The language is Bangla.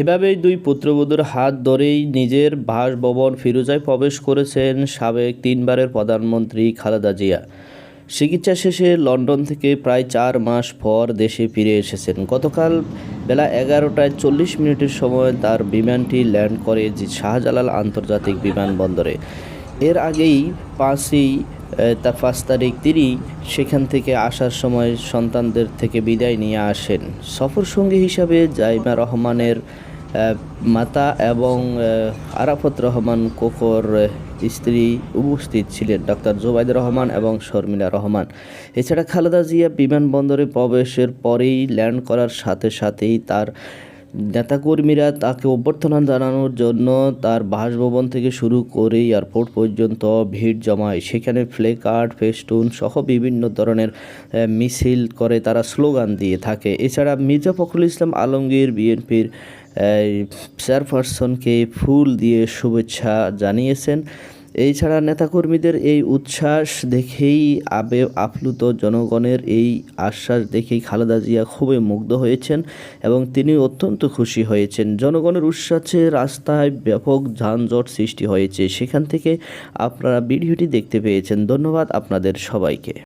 এভাবেই দুই পুত্রবধূর হাত ধরেই নিজের বাসভবন ফিরোজায় প্রবেশ করেছেন সাবেক তিনবারের প্রধানমন্ত্রী খালেদা জিয়া। চিকিৎসা শেষে লন্ডন থেকে প্রায় চার মাস পর দেশে ফিরে এসেছেন। গতকাল বেলা এগারোটায় চল্লিশ মিনিটের সময় তার বিমানটি ল্যান্ড করে শাহজালাল আন্তর্জাতিক বিমানবন্দরে। এর আগেই পাঁচই তার পাঁচ তারিখ তিনি সেখান থেকে আসার সময় সন্তানদের থেকে বিদায় নিয়ে আসেন। সফর সঙ্গী হিসাবে জাইমা রহমানের মাতা এবং আরাফত রহমান কোকর স্ত্রী উপস্থিত ছিলেন ডক্টর জোবাইদ রহমান এবং শর্মিলা রহমান। এছাড়া খালেদা জিয়া বিমানবন্দরে প্রবেশের পরেই ল্যান্ড করার সাথে সাথেই তার নেতাকর্মীরা তাকে অভ্যর্থনা জানানোর জন্য তার বাসভবন থেকে শুরু করে এয়ারপোর্ট পর্যন্ত ভিড় জমায়। সেখানে প্লে কার্ড ফেস্টুন সহ বিভিন্ন ধরনের মিছিল করে তারা স্লোগান দিয়ে থাকে। এছাড়া মির্জা ফখরুল ইসলাম আলমগীর, বিএনপির চেয়ারপারসনকে ফুল দিয়ে শুভেচ্ছা জানিয়েছেন। এছাড়া নেতাকর্মীদের এই উচ্ছ্বাস দেখেই আবে, আপ্লুত জনগণের এই আশ্বাস দেখেই খালেদা জিয়া খুবই মুগ্ধ হয়েছেন এবং তিনি অত্যন্ত খুশি হয়েছেন। জনগণের উচ্ছ্বাসে রাস্তায় ব্যাপক যানজট সৃষ্টি হয়েছে। সেখান থেকে আপনারা ভিডিওটি দেখতে পেয়েছেন। ধন্যবাদ আপনাদের সবাইকে।